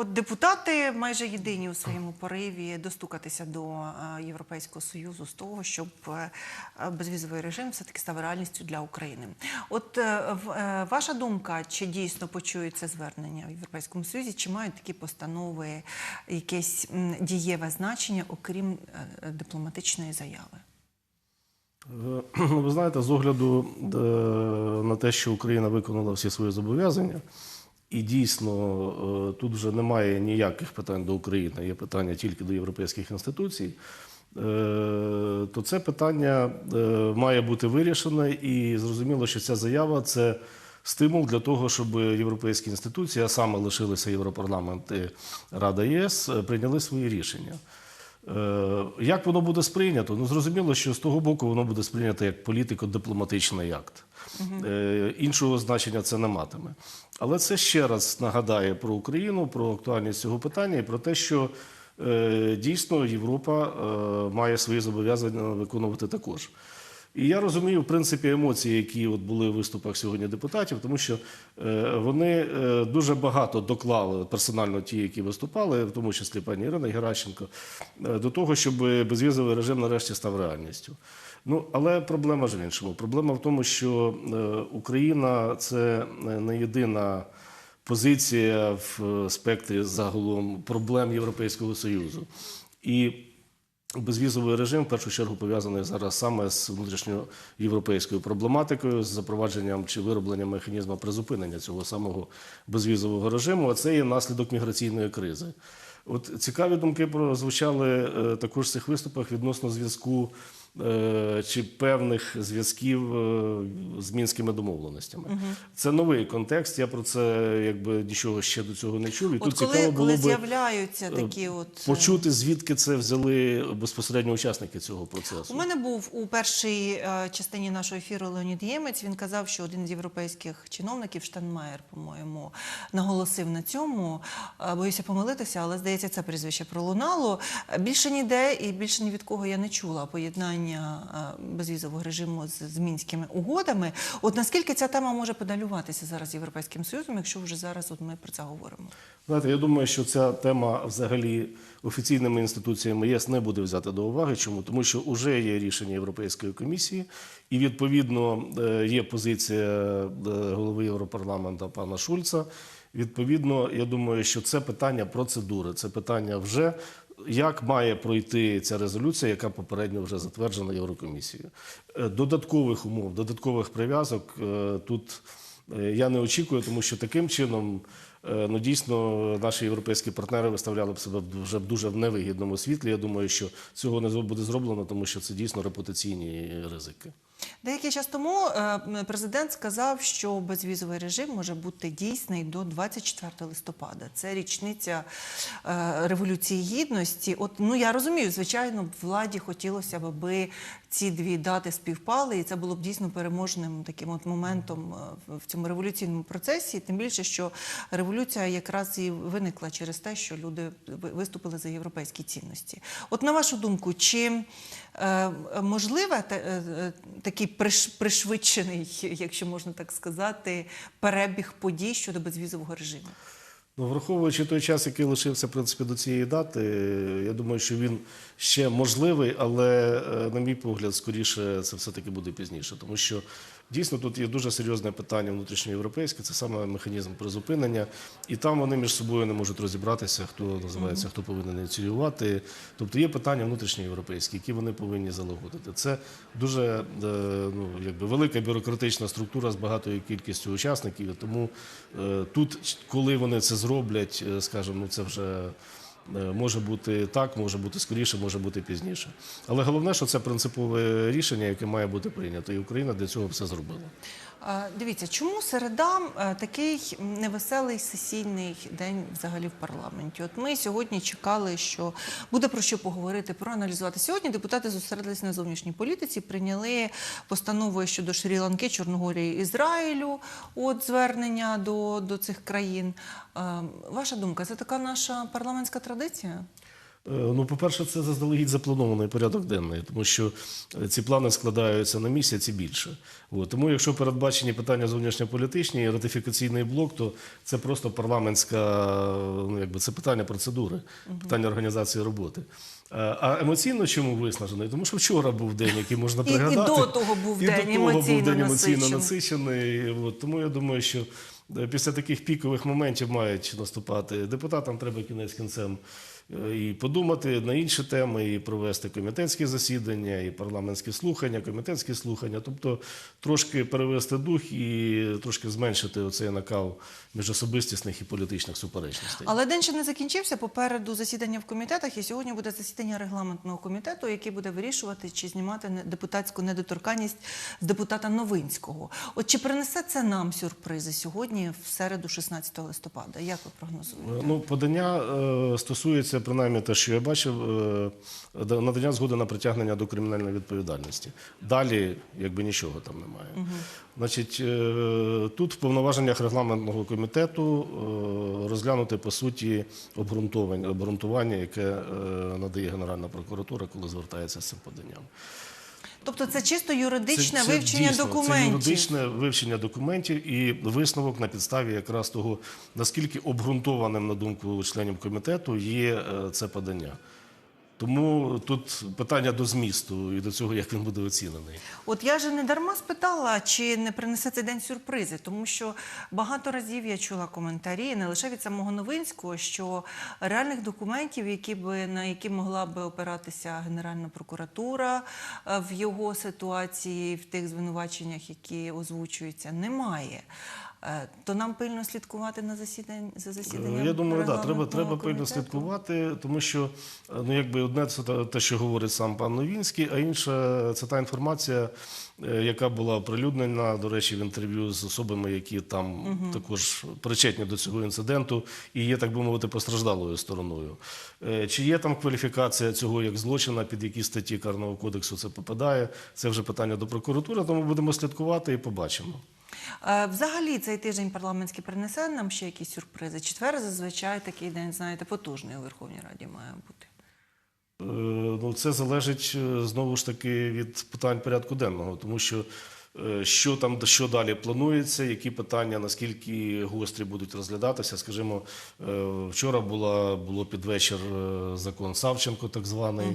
От депутати майже єдині у своєму пориві достукатися до е, Європейського союзу з того, щоб е, безвізовий режим все таки став реальністю для України. От е, ваша думка, чи дійсно почують це звернення в Європейському Союзі, чи мають такі постанови якесь дієве значення, окрім дипломатичної заяви? Ну, Ви знаєте, з огляду на те, що Україна виконала всі свої зобов'язання, і дійсно е, тут вже немає ніяких питань до України, є питання тільки до європейських інституцій, е, то це питання е, має бути вирішене, і зрозуміло, що ця заява це стимул для того, щоб європейські інституції, а саме лишилися Європарламент і Рада ЄС, прийняли свої рішення. Е, Як воно буде сприйнято? Ну зрозуміло, що з того боку воно буде сприйнято як політико-дипломатичний акт. Е, Іншого значення це не матиме. Але це ще раз нагадає про Україну, про актуальність цього питання і про те, що е, дійсно Європа має свої зобов'язання виконувати також. І я розумію, в принципі, емоції, які от були в виступах сьогодні депутатів, тому що е, вони е, дуже багато доклали персонально ті, які виступали, в тому числі пані Ірина Геращенко, е, до того, щоб безвізовий режим нарешті став реальністю. Ну, але проблема ж в іншому. Проблема в тому, що Україна це не єдина позиція в спектрі загалом проблем Європейського Союзу. І Безвізовий режим в першу чергу пов'язаний зараз саме з внутрішньоєвропейською проблематикою, з запровадженням чи виробленням механізму призупинення цього самого безвізового режиму. А це є наслідок міграційної кризи. От цікаві думки прозвучали е, також в цих виступах відносно зв'язку чи певних зв'язків е, з мінськими домовленостями. Це новий контекст. Я про це якби нічого ще до цього не чув. І От тут коли, цікаво було коли з'являються такі от е, почути, звідки це взяли безпосередньо учасники цього процесу. У мене був у першій е, частині нашого ефіру Леонід Ємець. Він казав, що один з європейських чиновників, Штанмаєр, по-моєму, наголосив на цьому. Е, Боюся помилитися, але здається, це прізвище пролунало. Е, Більше ніде і більше ні від кого я не чула поєднання е, безвізового режиму з, з мінськими угодами. От наскільки ця тема може подалюватися зараз Європейським Союзом, якщо вже зараз от ми про це говоримо? Знаєте, я думаю, що ця тема взагалі офіційними інституціями ЄС не буде взята до уваги. Чому? Тому що вже є рішення Європейської комісії, і відповідно е, є позиція е, голови Європарламенту пана Шульца. Відповідно, я думаю, що це питання процедури, це питання вже. Як має пройти ця резолюція, яка попередньо вже затверджена Єврокомісією? Е, Додаткових умов, додаткових прив'язок е, тут Е, Я не очікую, тому що таким чином ну дійсно наші європейські партнери виставляли б себе вже в дуже в невигідному світлі. Я думаю, що цього не буде зроблено, тому що це дійсно репутаційні ризики. Деякий час тому е, президент сказав, що безвізовий режим може бути дійсний до 24 листопада. Це річниця е, революції гідності. От ну я розумію, звичайно, владі хотілося б, аби ці дві дати співпали, і це було б дійсно переможним таким от моментом е, в цьому революційному процесі. Тим більше, що революція якраз і виникла через те, що люди виступили за європейські цінності. От на вашу думку, чи е, можливе е, такий приш- пришвидшений, якщо можна так сказати, перебіг подій щодо безвізового режиму? Ну, враховуючи той час, який лишився в принципі до цієї дати, я думаю, що він ще можливий, але, е, на мій погляд, скоріше це все-таки буде пізніше, тому що дійсно тут є дуже серйозне питання внутрішньоєвропейське, це саме механізм призупинення, і там вони між собою не можуть розібратися, хто називається, хто повинен ініціювати. Тобто є питання внутрішньоєвропейські, які вони повинні залагодити. Це дуже е, ну, якби велика бюрократична структура з багатою кількістю учасників. Тому е, тут, коли вони це зроблять, е, скажімо, ну це вже. Е, Може бути так, може бути скоріше, може бути пізніше. Але головне, що це принципове рішення, яке має бути прийнято, і Україна для цього все зробила. Дивіться, чому середа е, такий невеселий сесійний день взагалі в парламенті? От ми сьогодні чекали, що буде про що поговорити, проаналізувати. Сьогодні депутати зосередилися на зовнішній політиці, прийняли постанову щодо Шрі-Ланки, Чорногорії, Ізраїлю. От звернення до, до цих країн. Е, Ваша думка, це така наша парламентська традиція? Е, Ну, по-перше, це заздалегідь запланований порядок денний, тому що е, ці плани складаються на місяць і більше. От. Тому, якщо передбачені питання зовнішньополітичні і ратифікаційний блок, то це просто парламентська, ну, якби це питання процедури, питання організації роботи. Е, А емоційно чому виснажений? Тому що вчора був день, який можна І- і пригадати. до того був І день до того був день емоційно насичений. От. Тому я думаю, що після таких пікових моментів мають наступати. Депутатам треба кінець кінцем і подумати на інші теми, і провести комітетські засідання, і парламентські слухання, комітетські слухання. Тобто трошки перевести дух і трошки зменшити оцей накал міжособистісних і політичних суперечностей. Але день ще не закінчився. Попереду засідання в комітетах, і сьогодні буде засідання регламентного комітету, який буде вирішувати, чи знімати депутатську недоторканність з депутата Новинського. От чи принесе це нам сюрпризи сьогодні, в середу, 16 листопада? Як ви прогнозуєте? Ну, подання е, стосується принаймні те, що я бачив, е, надання згоди на притягнення до кримінальної відповідальності. Далі, якби нічого там немає. Значить, е, тут в повноваженнях регламентного комітету е, розглянути по суті обґрунтування, яке надає Генеральна прокуратура, коли звертається з цим поданням. Тобто це чисто юридичне Це- вивчення дійсно, документів. Це юридичне вивчення документів і висновок на підставі якраз того, наскільки обґрунтованим, на думку членів комітету, є е, це подання. Тому тут питання до змісту і до цього, як він буде оцінений. От я же не дарма спитала, чи не принесе цей день сюрпризи, тому що багато разів я чула коментарі не лише від самого Новинського, що реальних документів, які би на які могла би опиратися Генеральна прокуратура е, в його ситуації, в тих звинуваченнях, які озвучуються, немає. Е, То нам пильно слідкувати на засідання за засіданням. Е, Я думаю, да, треба, треба пильно комітету? слідкувати, тому що ну, якби одне це те, що говорить сам пан Новінський, а інше це та інформація, е, яка була оприлюднена, до речі, в інтерв'ю з особами, які там також причетні до цього інциденту і є, так би мовити, постраждалою стороною. Е, Чи є там кваліфікація цього як злочина, під які статті Карного кодексу це попадає? Це вже питання до прокуратури, тому будемо слідкувати і побачимо. Е, Взагалі цей тиждень парламентський принесе нам ще якісь сюрпризи. Четвер зазвичай такий день, знаєте, потужний у Верховній Раді має бути. Е, Ну, це залежить е, знову ж таки від питань порядку денного, тому що що там що далі планується, які питання, наскільки гострі будуть розглядатися. Скажімо, вчора була було під вечір закон Савченко, так званий.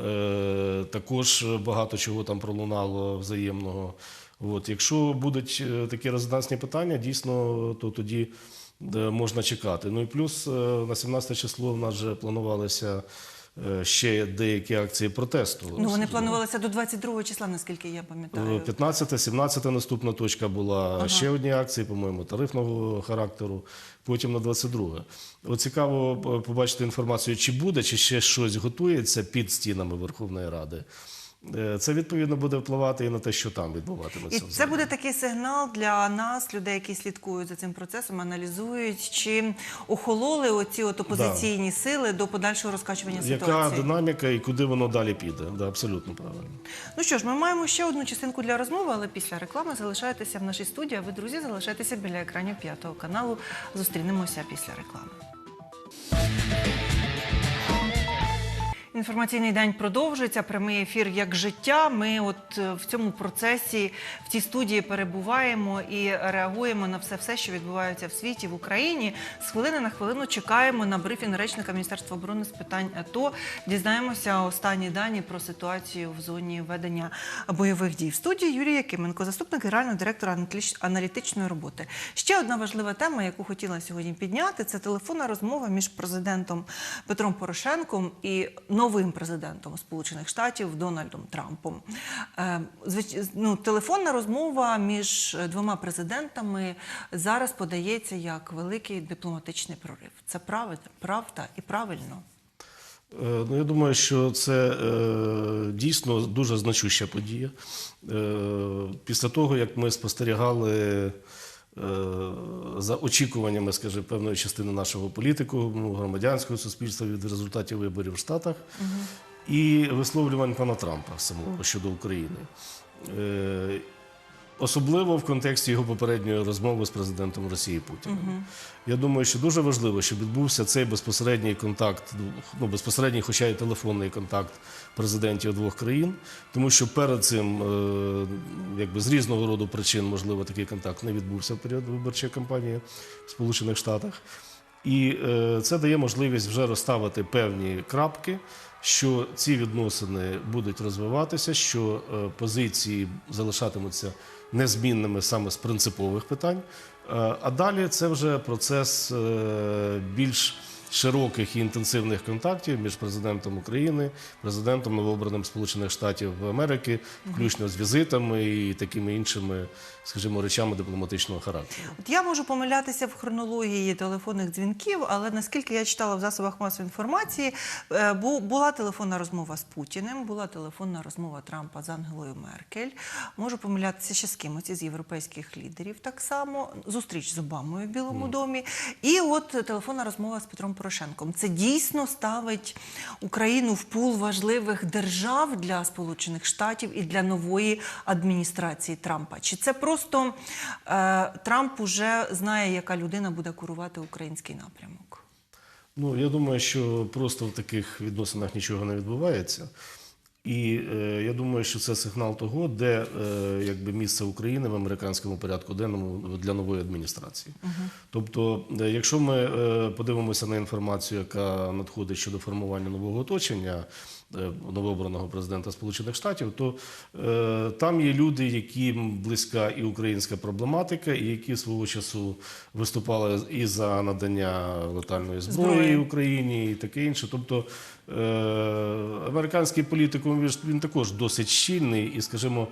Е, Також багато чого там пролунало взаємного. От, якщо будуть е, такі резонансні питання, дійсно, то тоді е, можна чекати. Ну і плюс е, на 17 число в нас вже планувалися ще деякі акції протесту. Ну вони планувалися до 22 числа, наскільки я пам'ятаю. 15, 17 наступна точка була ще одні акції, по-моєму, тарифного характеру. Потім на 22. От цікаво побачити інформацію, чи буде, чи ще щось готується під стінами Верховної Ради. Е, Це відповідно буде впливати і на те, що там відбуватиметься. І це буде такий сигнал для нас, людей, які слідкують за цим процесом, аналізують, чи охололи оці от опозиційні сили до подальшого розкачування Яка ситуації. динаміка і куди воно далі піде? Да, абсолютно правильно. Ну що ж, ми маємо ще одну частинку для розмови, але після реклами залишайтеся в нашій студії. А ви, друзі, залишайтеся біля екранів п'ятого каналу. Зустрінемося після реклами. Інформаційний день продовжується. Прямий ефір як життя. Ми от е, в цьому процесі в цій студії перебуваємо і реагуємо на все, все, що відбувається в світі в Україні. З хвилини на хвилину чекаємо на брифінг речника Міністерства оборони з питань АТО. Дізнаємося останні дані про ситуацію в зоні ведення бойових дій. В студії Юрій Якименко, заступник генерального директора аналітичної роботи. Ще одна важлива тема, яку хотіла сьогодні підняти, це телефонна розмова між президентом Петром Порошенком і новим президентом Сполучених Штатів Дональдом Трампом. Е, ну, телефонна розмова між двома президентами зараз подається як великий дипломатичний прорив. Це правда, і правильно. Е, Ну, я думаю, що це е, дійсно дуже значуща подія. Е, після того, як ми спостерігали за очікуваннями, скажімо, певної частини нашого політику, ну, громадянського суспільства від результатів виборів в Штатах і висловлювань пана Трампа самого щодо України. Особливо в контексті його попередньої розмови з президентом Росії Путіним. Я думаю, що дуже важливо, щоб відбувся цей безпосередній контакт, ну безпосередній, хоча й телефонний контакт президентів двох країн, тому що перед цим, е, якби з різного роду причин, можливо, такий контакт не відбувся в період виборчої кампанії в Сполучених Штатах. І е, це дає можливість вже розставити певні крапки, що ці відносини будуть розвиватися, що е, позиції залишатимуться незмінними саме з принципових питань. Е, а далі це вже процес е, більш широких і інтенсивних контактів між президентом України, президентом новообраним Сполучених Штатів Америки, включно з візитами і такими іншими, скажімо, речами дипломатичного характеру. От я можу помилятися в хронології телефонних дзвінків, але наскільки я читала в засобах масової інформації, е, була телефонна розмова з Путіним, була телефонна розмова Трампа з Ангелою Меркель. Можу помилятися ще з кимось із європейських лідерів так само. Зустріч з Обамою в Білому домі. І от телефонна розмова з Петром Порошенком. Це дійсно ставить Україну в пул важливих держав для Сполучених Штатів і для нової адміністрації Трампа. Чи це просто е, Трамп уже знає, яка людина буде курувати український напрямок? Ну, я думаю, що просто в таких відносинах нічого не відбувається. І е, я думаю, що це сигнал того, де е, якби місце України в американському порядку денному для нової адміністрації. Тобто, е, якщо ми е, подивимося на інформацію, яка надходить щодо формування нового оточення новообраного президента Сполучених Штатів, то е, там є люди, яким близька і українська проблематика, і які свого часу виступали і за надання летальної зброї, Зброї. Україні і таке інше. Тобто е, американський політикум він він також досить щільний, і, скажімо,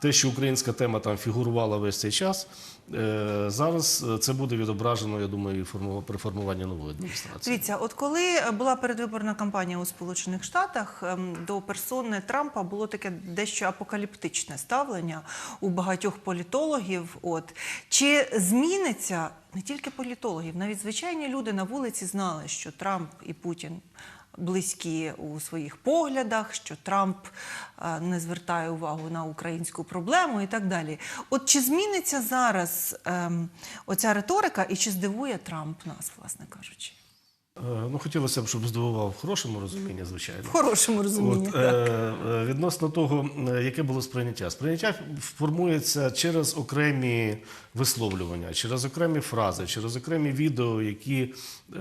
те, що українська тема там фігурувала весь цей час, е, зараз е, це буде відображено, я думаю, при формуванні нової адміністрації. Дивіться, от коли була передвиборна кампанія у Сполучених Штатах, ем, до персони Трампа було таке дещо апокаліптичне ставлення у багатьох політологів. От чи зміниться не тільки політологів, навіть звичайні люди на вулиці знали, що Трамп і Путін. Близькі у своїх поглядах, що Трамп е, не звертає увагу на українську проблему і так далі. От чи зміниться зараз ем, оця риторика, і чи здивує Трамп нас, власне кажучи? Е, Ну, хотілося б, щоб здивував в хорошому розумінні, звичайно. В хорошому розумінні. От, так. е, е, відносно того, е, яке було сприйняття. Сприйняття формується через окремі висловлювання, через окремі фрази, через окремі відео, які е,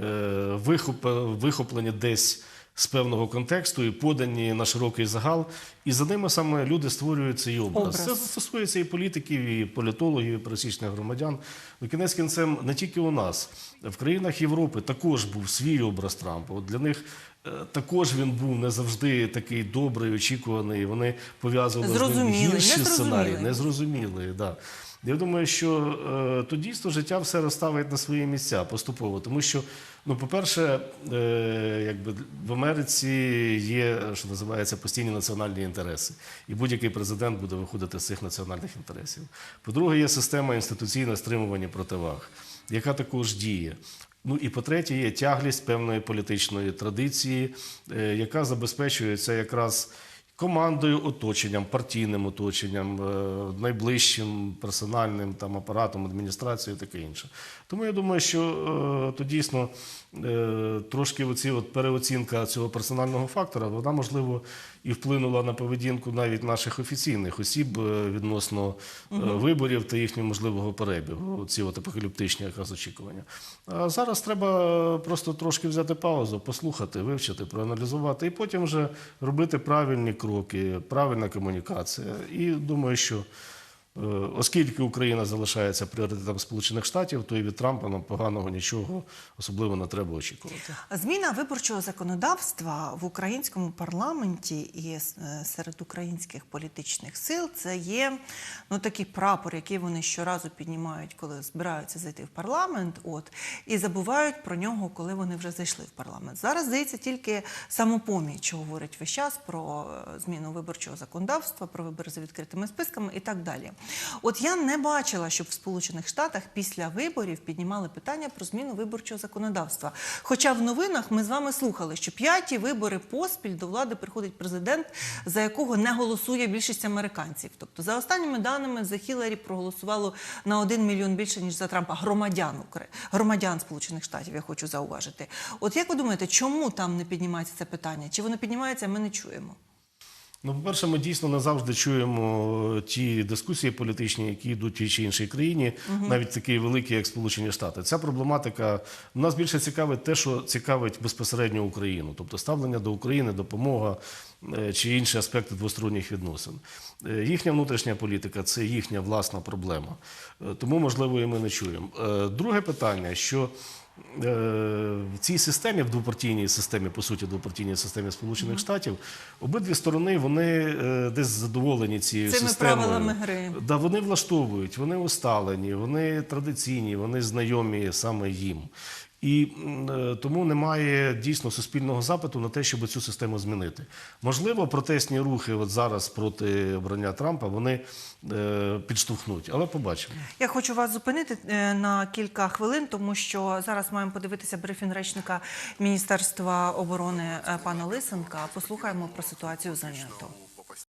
вихоп- вихоплені десь з певного контексту і подані на широкий загал. І за ними саме люди створюють цей образ. Образ. Це стосується і політиків, і політологів, і пересічних громадян. Ну, кінець кінцем не тільки у нас, в країнах Європи також був свій образ Трампа. От для них е, також він був не завжди такий добрий, очікуваний. Вони пов'язували з ним гірші сценарії, незрозумілий. Да. Я думаю, що е, то дійсно життя все розставить на свої місця поступово, тому що, ну, по-перше, е, якби в Америці є, що називається, постійні національні інтереси, і будь-який президент буде виходити з цих національних інтересів. По-друге, є система інституційне стримування противаг, яка також діє. Ну і по-третє, є тяглість певної політичної традиції, е, яка забезпечується якраз командою, оточенням, партійним оточенням, е, найближчим персональним там апаратом, адміністрацією, таке інше. Тому я думаю, що е, то дійсно е, трошки оці от переоцінка цього персонального фактора, вона можливо і вплинула на поведінку навіть наших офіційних осіб е, відносно угу. виборів та їхнього можливого перебігу. Ці от апокаліптичні якраз очікування. А зараз треба просто трошки взяти паузу, послухати, вивчити, проаналізувати, і потім вже робити правильні кроки, правильна комунікація. І думаю, що оскільки Україна залишається пріоритетом Сполучених Штатів, то і від Трампа нам поганого нічого особливо не треба очікувати. Зміна виборчого законодавства в українському парламенті і е, серед українських політичних сил це є ну такий прапор, який вони щоразу піднімають, коли збираються зайти в парламент. От і забувають про нього, коли вони вже зайшли в парламент. Зараз здається тільки самопоміч говорить весь час про е, зміну виборчого законодавства, про вибори за відкритими списками і так далі. От я не бачила, щоб в Сполучених Штатах після виборів піднімали питання про зміну виборчого законодавства. Хоча в новинах ми з вами слухали, що п'яті вибори поспіль до влади приходить президент, за якого не голосує більшість американців. Тобто, за останніми даними, за Хіларі проголосувало на один мільйон більше ніж за Трампа громадян Укра- громадян Сполучених Штатів. Я хочу зауважити. От як ви думаєте, чому там не піднімається це питання? Чи воно піднімається, ми не чуємо? Ну, по-перше, ми дійсно не завжди чуємо ті дискусії політичні, які йдуть в тій чи іншій країні, навіть такі великі, як Сполучені Штати. Ця проблематика нас більше цікавить те, що цікавить безпосередньо Україну, тобто ставлення до України, допомога е, чи інші аспекти двосторонніх відносин. Е, Їхня внутрішня політика це їхня власна проблема. Е, Тому, можливо, і ми не чуємо. Е, Друге питання, що Е, в цій системі, в двопартійній системі, по суті, двопартійній системі Сполучених Штатів, обидві сторони вони е, десь задоволені цією Цими системою. правилами гри. Да, вони влаштовують, вони усталені, вони традиційні, вони знайомі саме їм. І е, тому немає дійсно суспільного запиту на те, щоб цю систему змінити. Можливо, протестні рухи от зараз проти обрання Трампа вони е, підштовхнуть, але побачимо. Я хочу вас зупинити е, на кілька хвилин, тому що зараз маємо подивитися брифінг речника Міністерства оборони пана Лисенка. Послухаємо про ситуацію за НАТО.